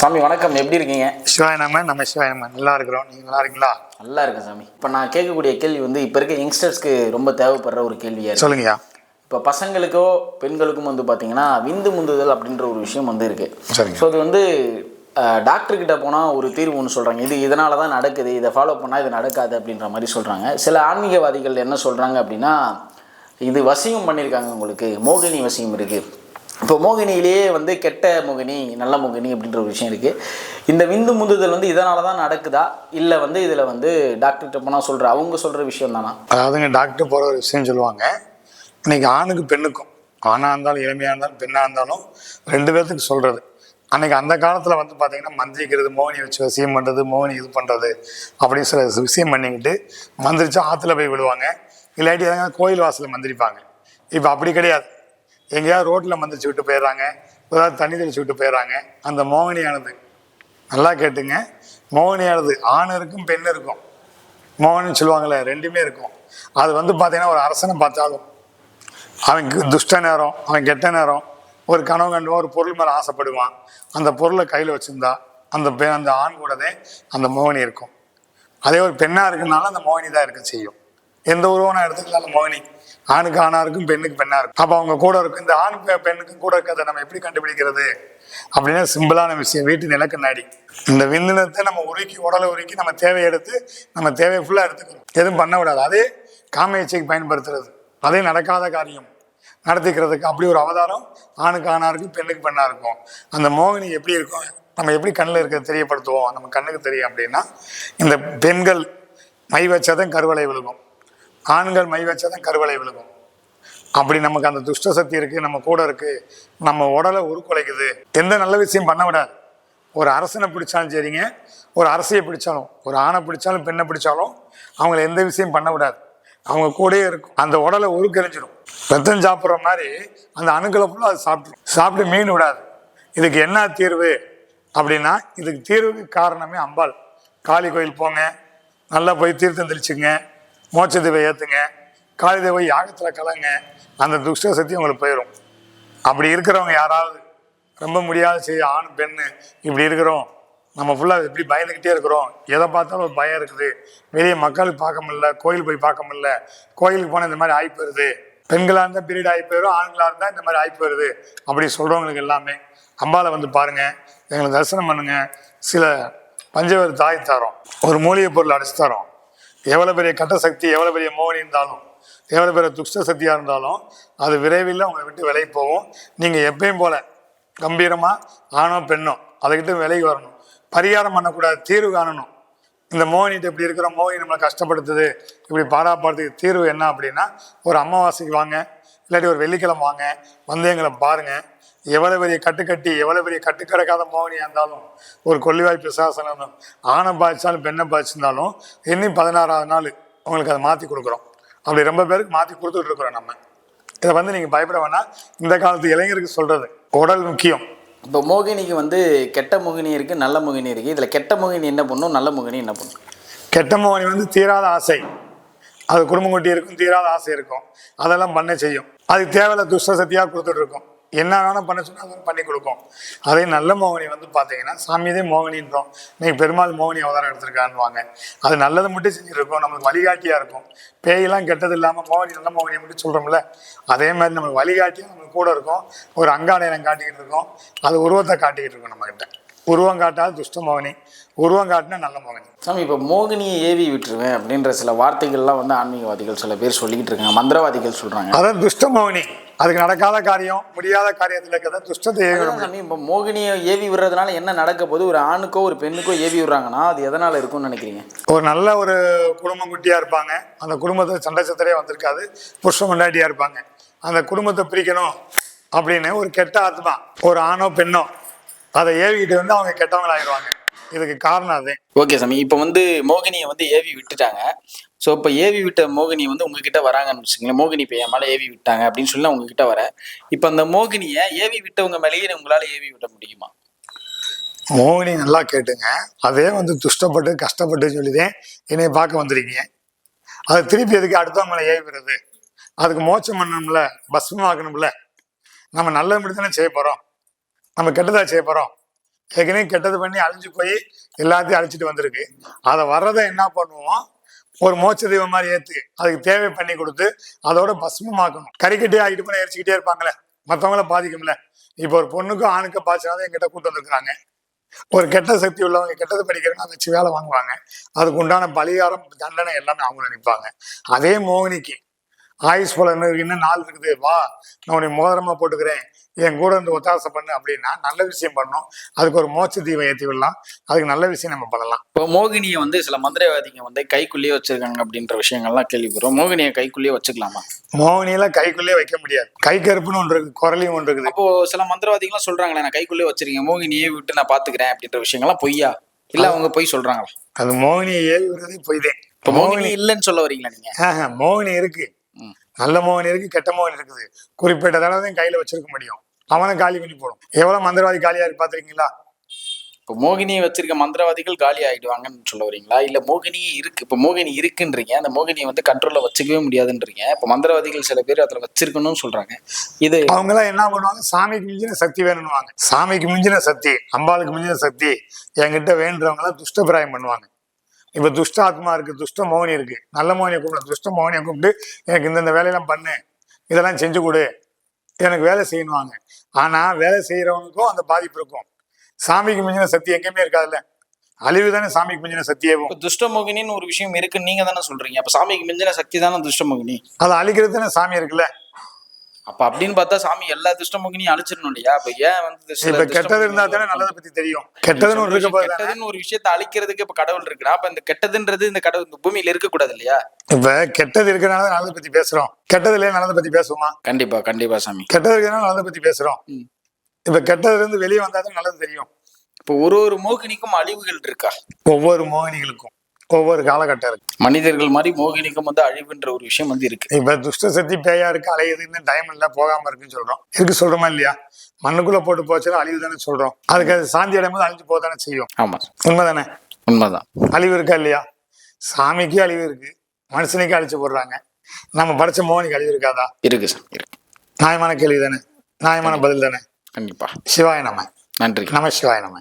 சாமி வணக்கம். எப்படி இருக்கீங்க? சிவாய நம்ம நம்ம சிவாய நம்ம நல்லா இருக்கிறோம். நீங்க நல்லா இருக்கீங்களா? நல்லா இருக்கேன் சாமி. இப்போ நான் கேட்கக்கூடிய கேள்வி வந்து இப்போ இருக்க யங்ஸ்டர்ஸ்க்கு ரொம்ப தேவைப்படுற ஒரு கேள்வியாக இருக்கு. சொல்லுங்கய்யா. இப்போ பசங்களுக்கோ பெண்களுக்கும் வந்து பார்த்தீங்கன்னா விந்து முந்துதல் அப்படின்ற ஒரு விஷயம் வந்து இருக்கு. சரிங்க. ஸோ அது வந்து டாக்டர் கிட்ட போனால் ஒரு தீர்வு ஒன்று சொல்கிறாங்க இது இதனால தான் நடக்குது. இதை ஃபாலோ பண்ணால் இது நடக்காது அப்படின்ற மாதிரி சொல்கிறாங்க சில ஆன்மீகவாதிகள் என்ன சொல்கிறாங்க அப்படின்னா இது வசியம் பண்ணியிருக்காங்க உங்களுக்கு. மோகினி வசியம் இருக்குது இப்போ மோகினியிலேயே வந்து கெட்ட மோகினி நல்ல மோகினி அப்படின்ற ஒரு விஷயம் இருக்குது இந்த விந்து முந்துதல் வந்து இதனால தான் நடக்குதா? இல்லை வந்து இதில் வந்து டாக்டர்கிட்ட போனால் சொல்கிற அவங்க சொல்கிற விஷயம் தானா? அதாவதுங்க டாக்டர் போகிற ஒரு விஷயம் சொல்லுவாங்க. இன்றைக்கி ஆணுக்கு பெண்ணுக்கும் ஆணாக இருந்தாலும் இளமையாக இருந்தாலும் பெண்ணாக இருந்தாலும் ரெண்டு பேர்த்துக்கு சொல்கிறது அன்றைக்கி அந்த காலத்தில் வந்து பார்த்தீங்கன்னா மந்திரிக்கிறது மோகினி வச்சு விஷயம் பண்ணுறது மோகினி இது பண்ணுறது அப்படின்னு சில விஷயம் பண்ணிக்கிட்டு மந்திரிச்சா ஆற்றுல போய் விடுவாங்க இல்லாட்டி கோயில் வாசலில் மந்திரிப்பாங்க. இப்போ அப்படி கிடையாது. எங்கேயாவது ரோட்டில் மந்திரிச்சு விட்டு போயிடுறாங்க. ஏதாவது தண்ணி தெளிச்சு விட்டு போயிடுறாங்க. அந்த மோகினியானது. நல்லா கேட்டுங்க. மோகினியானது ஆண் இருக்கும் பெண் இருக்கும். மோகன் சொல்லுவாங்களே ரெண்டுமே இருக்கும். அது வந்து பார்த்தீங்கன்னா ஒரு அரசனை பார்த்தாலும். அவன் துஷ்ட நேரம் அவன் கெட்ட நேரம். ஒரு கனவு கண்டுவான் ஒரு பொருள் மேலே ஆசைப்படுவான். அந்த பொருளை கையில் வச்சிருந்தா அந்த பெ அந்த ஆண் கூடதே அந்த மோகினி இருக்கும். அதே ஒரு பெண்ணாக இருக்குனால அந்த மோகினி தான் இருக்க செய்யும். எந்த உருவனா எடுத்துக்கிட்டாலும் மோகினி. ஆணுக்கு ஆணா இருக்கும் பெண்ணுக்கு பெண்ணா இருக்கும். அப்போ அவங்க கூட இருக்கும் இந்த ஆண் பெண்ணுக்கும் கூட இருக்கிறத நம்ம எப்படி கண்டுபிடிக்கிறது? அப்படின்னா சிம்பிளான விஷயம் வீட்டு நிலக்கண்ணாடி. இந்த விண்ணிலத்தை நம்ம உருக்கி உடலை உருக்கி நம்ம தேவையை எடுத்து நம்ம தேவையை ஃபுல்லாக எடுத்துக்கணும். எதுவும் பண்ண விடாது. அதே காமயச்சைக்கு பயன்படுத்துறது. அதே நடக்காத காரியம் நடத்திக்கிறதுக்கு அப்படி ஒரு அவதாரம் ஆணுக்கு ஆணா இருக்கும் பெண்ணுக்கு பெண்ணா இருக்கும். அந்த மோகினி எப்படி இருக்கும் நம்ம எப்படி கண்ணில் இருக்கிறத தெரியப்படுத்துவோம் நம்ம கண்ணுக்கு தெரியும் அப்படின்னா இந்த பெண்கள் மை வச்சாதான் கருவளை விழுகும். ஆண்கள் மை வச்சாதான் கருவளை விழுகும். அப்படி நமக்கு அந்த துஷ்ட சக்தி இருக்கு நம்ம கூட இருக்கு நம்ம உடலை உருக்குலைக்குது. எந்த நல்ல விஷயம் பண்ண விடாது. ஒரு அரசனை பிடிச்சாலும் சரிங்க ஒரு அரசியை பிடிச்சாலும் ஒரு ஆணை பிடிச்சாலும் பெண்ணை பிடிச்சாலும் அவங்கள எந்த விஷயம் பண்ண விடாது. அவங்க கூடயே இருக்கும். அந்த உடலை உருக்கெறிஞ்சிடும் ரத்தம் சாப்பிட்ற மாதிரி அந்த அணுக்களை ஃபுல்லாக அது சாப்பிட்ரும் சாப்பிட்டு மீன் விடாது. இதுக்கு என்ன தீர்வு? அப்படின்னா இதுக்கு தீர்வுக்கு காரணமே அம்பாள். காளி கோயில் போங்க நல்லா போய் தீர்த்தம் தெளிச்சுங்க மோட்சத்தை தீவை ஏற்றுங்க காளிதேவை யாகத்தில் கலங்க அந்த துஷ்ட சக்தி உங்களுக்கு போயிடும் அப்படி இருக்கிறவங்க யாராவது ரொம்ப முடியாத செய்ய ஆண் பெண்ணு இப்படி இருக்கிறோம். நம்ம ஃபுல்லாக எப்படி பயந்துக்கிட்டே இருக்கிறோம். எதை பார்த்தாலும் ஒரு பயம் இருக்குது. வெளியே மக்களுக்கு பார்க்க முடியல கோயில் போய் பார்க்க முடியல. கோயிலுக்கு போனால் இந்த மாதிரி ஆகி போயிடுது பெண்களாக இருந்தால் பீரியட் ஆகி போயிடும் ஆண்களாக இருந்தால் இந்த மாதிரி ஆகி போயிடுது அப்படி சொல்கிறவங்களுக்கு எல்லாமே அம்பாவை வந்து பாருங்கள் எங்களை தரிசனம் பண்ணுங்கள் சில பஞ்சவர் தாய் தரோம். ஒரு மூலிகை பொருள் அடைச்சி தரோம். எவ்வளோ பெரிய கட்ட சக்தி எவ்வளோ பெரிய மோகனி இருந்தாலும் எவ்வளோ பெரிய துஷ்ட சக்தியாக இருந்தாலும் அது விரைவில் உங்களை விட்டு விலகி போகும். நீங்கள் எப்பயும் போல கம்பீரமாக ஆணோ பெண்ணோ அதுக்கிட்ட விலகி வரணும். பரிகாரம் பண்ணக்கூடாது தீர்வு காணணும். இந்த மோகினிட்டு இப்படி இருக்கிற மோகினி நம்மளை கஷ்டப்படுத்துது இப்படி பாடாப்படுறதுக்கு தீர்வு என்ன அப்படின்னா ஒரு அமாவாசைக்கு வாங்க இல்லாட்டி ஒரு வெள்ளிக்கிழமை வாங்க வந்து எங்களை பாருங்கள் எவ்வளோ பெரிய கட்டுக்கட்டி எவ்வளோ பெரிய கட்டுக்கடக்காத மோகினியாக இருந்தாலும் ஒரு கொல்லிவாய் பிசாசனம் ஆணை பாய்ச்சாலும் பெண்ணை பாய்ச்சிருந்தாலும் இன்னும் பதினாறாவது நாள் உங்களுக்கு அதை மாற்றி கொடுக்குறோம். அப்படி ரொம்ப பேருக்கு மாற்றி கொடுத்துட்டு இருக்கிறோம் நம்ம. இதை வந்து நீங்கள் பயப்பட வேணாம். இந்த காலத்து இளைஞருக்கு சொல்கிறது உடல் முக்கியம். இப்போ மோகினிக்கு வந்து கெட்ட மோகினி இருக்குது நல்ல மோகினி இருக்குது இதில் கெட்ட மோகினி என்ன பண்ணும் நல்ல மோகினி என்ன பண்ணும்? கெட்ட மோகினி வந்து தீராத ஆசை. அது குடும்பம் குட்டி இருக்கும் தீராத ஆசை இருக்கும். அதெல்லாம் பண்ண செய்யும். அதுக்கு தேவையில்ல துஷ்ட சக்தியாக கொடுத்துட்டு இருக்கும். என்ன வேணால் பண்ண சொன்னால் பண்ணி கொடுக்கும். அதே நல்ல மோகினி வந்து பார்த்தீங்கன்னா சாமியதே மோகினின்றோம். இன்னைக்கு பெருமாள் மோகினி அவதாரம் எடுத்திருக்கான்வாங்க அது நல்லதை மட்டும் செஞ்சுருக்கோம். நம்மளுக்கு வழிகாட்டியாக இருக்கும். பேயெல்லாம் கெட்டது இல்லாமல் மோகினி நல்ல மோகினியை மட்டும் சொல்கிறோம்ல அதே மாதிரி நம்மளுக்கு வழிகாட்டியும் நம்மளுக்கு கூட இருக்கும். ஒரு அங்காடையம் காட்டிக்கிட்டு இருக்கோம். அது உருவத்தை காட்டிக்கிட்டு இருக்கோம் நம்மக்கிட்ட உருவம் காட்டாது துஷ்ட மோகினி. உருவம் காட்டினா நல்ல மோகினி. சாமி இப்போ மோகினியை ஏவி விட்டுருவேன் அப்படின்ற சில வார்த்தைகள்லாம் வந்து ஆன்மீகவாதிகள் சில பேர் சொல்லிக்கிட்டு இருக்காங்க மந்திரவாதிகள் சொல்கிறாங்க அதான் துஷ்ட மோகினி. அதுக்கு நடக்காத காரியம் முடியாத காரியத்தில் இருக்கிறத துஷ்டத்தை சாமி இப்போ மோகினியை ஏவி விடுறதுனால என்ன நடக்க போது ஒரு ஆணுக்கோ ஒரு பெண்ணுக்கோ ஏவி விடுறாங்கன்னா அது எதனால் இருக்கும்னு நினைக்கிறீங்க? ஒரு நல்ல ஒரு குடும்பம் குட்டியா இருப்பாங்க. அந்த குடும்பத்தில் சண்டை சத்திரையே வந்திருக்காது. புருஷன் கொண்டாட்டியா இருப்பாங்க. அந்த குடும்பத்தை பிரிக்கணும் அப்படின்னு ஒரு கெட்ட ஆத்மா ஒரு ஆணோ பெண்ணோ அதை ஏவிக்கிட்டு வந்து அவங்க கெட்டவங்களாயிடுவாங்க இதுக்கு காரணம் அதே. ஓகே சாமி. இப்போ வந்து மோகினியை வந்து ஏவி விட்டுட்டாங்க. ஸோ இப்போ ஏவி விட்ட மோகினி வந்து உங்ககிட்ட வராங்கன்னு வச்சுங்களேன் மோகினி இப்போ என் மேலே ஏவி விட்டாங்க அப்படின்னு சொல்லி உங்ககிட்ட வரேன். இப்போ அந்த மோகினியை ஏவி விட்டவங்க மேலேயே உங்களால் ஏவி விட முடியுமா? மோகினி நல்லா கேட்டுங்க. அதே வந்து துஷ்டப்பட்டு கஷ்டப்பட்டு சொல்லிதேன் என்னை பார்க்க வந்திருக்கீங்க. அதை திருப்பி எதுக்கு அடுத்தவங்களை ஏவிடுறது அதுக்கு மோட்சம் பண்ணணும்ல பஸ்மமாக்கணும்ல. நம்ம நல்ல தானே செய்ய போகிறோம் நம்ம கெட்டதா செய்ய போகிறோம் ஏற்கனவே கெட்டது பண்ணி அழிஞ்சு போய் எல்லாத்தையும் அழிச்சிட்டு வந்திருக்கு. அதை வர்றதை என்ன பண்ணுவோம்? ஒரு மோட்ச தெய்வம் மாதிரி ஏத்து அதுக்கு தேவை பண்ணி கொடுத்து அதோட பஸ்மமாக்கணும். கறிக்கட்டி ஆகிட்டு போய் எரிச்சுக்கிட்டே இருப்பாங்களே? மற்றவங்கள பாதிக்கும்ல. இப்போ ஒரு பொண்ணுக்கும் ஆணுக்கும் பாய்ச்சினாதான் எங்கிட்ட கூட்டு வந்திருக்காங்க ஒரு கெட்ட சக்தி உள்ளவங்க கெட்டது படிக்கிறவங்க அதை வச்சு வேலை வாங்குவாங்க. அதுக்கு உண்டான பலிகாரம் தண்டனை எல்லாமே அவங்க நினைப்பாங்க. அதே மோகினிக்கு. ஆயுஷ் போல இன்னும் இன்னும் நாள் இருக்குது. வா நான் உன்னை மோதிரமா போட்டுக்கிறேன். என் கூட இருந்து ஒத்தாசை பண்ணு அப்படின்னா நல்ல விஷயம் பண்ணணும். அதுக்கு ஒரு மோட்ச தீவை ஏற்றி விடலாம். அதுக்கு நல்ல விஷயம் நம்ம பண்ணலாம். இப்போ மோகினியை வந்து சில மந்திரவாதிங்க வந்து கைக்குள்ளேயே வச்சிருக்காங்க அப்படின்ற விஷயங்கள்லாம் கேள்விப்படுறோம். மோகினியை கைக்குள்ளேயே வச்சுக்கலாமா? மோகினியில கைக்குள்ளே வைக்க முடியாது. கை கருப்புன்னு ஒன்று இருக்கு குரலையும் ஒன்று இருக்குது. அப்போ சில மந்திரவாதிகள்லாம் சொல்றாங்களே நான் கைக்குள்ளேயே வச்சிருக்கேன் மோகினியை விட்டு நான் பாத்துக்கிறேன் அப்படின்ற விஷயங்கள்லாம் பொய்யா? இல்ல அவங்க பொய் சொல்றாங்களா? அது மோகினியை ஏவி விடுறதே பொய்தே. இப்போ மோகினி இல்லைன்னு சொல்ல வரீங்களா நீங்க? மோகினி இருக்கு. நல்ல மோகினி இருக்கு கெட்ட மோகினி இருக்குது. குறிப்பிட்ட தடவை தான் கையில வச்சிருக்க முடியும். அவனை காலி பண்ணி போடும். எவ்வளவு மந்திரவாதி காலியா இருக்கு பாத்திருக்கீங்களா? இப்போ மோகினியை வச்சிருக்க மந்திரவாதிகள் காலி ஆயிடுவாங்கன்னு சொல்ல வரீங்களா? இல்ல மோகினியே இருக்கு இப்போ மோகினி இருக்குன்றீங்க அந்த மோகினியை வந்து கண்ட்ரோல்ல வச்சுக்கவே முடியாதுன்றீங்க. இப்போ மந்திரவாதிகள் சில பேர் அதுல வச்சிருக்கணும்னு சொல்றாங்க. இது அவங்க எல்லாம் என்ன பண்ணுவாங்க? சாமிக்கு மிஞ்சின சக்தி வேணும்னுவாங்க. சாமிக்கு மிஞ்சின சக்தி அம்பாளுக்கு மிஞ்சின சக்தி என்கிட்ட எல்லாம் துஷ்டபிராயம் பண்ணுவாங்க. இப்ப துஷ்ட ஆத்மா இருக்கு துஷ்ட மோகினி இருக்கு நல்ல மோகினியை கூப்பிடு துஷ்ட மோகினியை கூப்பிட்டு எனக்கு இந்தந்த வேலையெல்லாம் பண்ணு இதெல்லாம் செஞ்சு கொடு எனக்கு வேலை செய்யணுவாங்க ஆனா வேலை செய்யறவனுக்கும் அந்த பாதிப்பு இருக்கும். சாமிக்கு மிஞ்சின சக்தி எங்கேயுமே இருக்காதுல்ல. அழிவு தானே சாமிக்கு மிஞ்சின சக்தியேவும். இப்போ துஷ்ட மோகினின்னு ஒரு விஷயம் இருக்குன்னு நீங்க தானே சொல்றீங்க. அப்ப சாமிக்கு மிஞ்சின சக்தி தானே துஷ்ட மோகினி? அதை அழிக்கிறது தானே சாமி இருக்குல்ல? அப்ப அப்படின்னு பார்த்தா சாமி எல்லா துஷ்ட மோகினியும் அழிச்சிடணும் இல்லையா அப்ப ஏன் வந்து இப்ப கெட்டது இருந்தா தானே நல்லதை பத்தி தெரியும். கெட்டதுன்னு போது கெட்டதுன்னு ஒரு விஷயத்த அழிக்கிறதுக்கு இப்ப கடவுள் இருக்குன்னா அப்ப இந்த கெட்டதுன்றது இந்த கடவுள் இந்த பூமியில இருக்க கூடாது இல்லையா? இப்ப கெட்டது இருக்கிறனால நல்லதை பத்தி பேசுறோம். கெட்டது இல்லையா நல்லதை பத்தி பேசுவோமா? கண்டிப்பா கண்டிப்பா சாமி. கெட்டது இருக்கிறனால நல்லதை பத்தி பேசுறோம். இப்ப கெட்டதுல இருந்து வெளியே வந்தா தான் நல்லது தெரியும். இப்போ ஒரு ஒரு மோகினிக்கும் அழிவுகள் இருக்கா? ஒவ்வொரு மோகினிகளுக்கும். ஒவ்வொரு காலகட்டம் இருக்கு. மனிதர்கள் மாதிரி மோகினிக்கும் வந்து அழிவுன்ற ஒரு விஷயம் வந்து இருக்கு. இப்ப துஷ்ட சக்தி பேயா இருக்கு அலையுதுன்னு டைம் இல்ல போகாம இருக்குன்னு சொல்றோம். இருக்கு சொல்றோமா இல்லையா? மண்ணுக்குள்ள போட்டு போச்சுன்னா அழிவு தானே சொல்றோம். அதுக்கு அது சாந்தி அடையும் போது அழிஞ்சு போதானே செய்யும். ஆமா. உண்மைதானே? உண்மைதான். அழிவு இருக்கா இல்லையா? சாமிக்கு அழிவு இருக்கு மனுஷனுக்கு அழிச்சு போடுறாங்க. நம்ம படிச்ச மோகனிக்கு அழிவு இருக்காதா? இருக்கு சார் இருக்கு. நியாயமான கேள்வி தானே. நியாயமான பதில் தானே. கண்டிப்பா. சிவாய நம. நன்றி. நம சிவாய நம.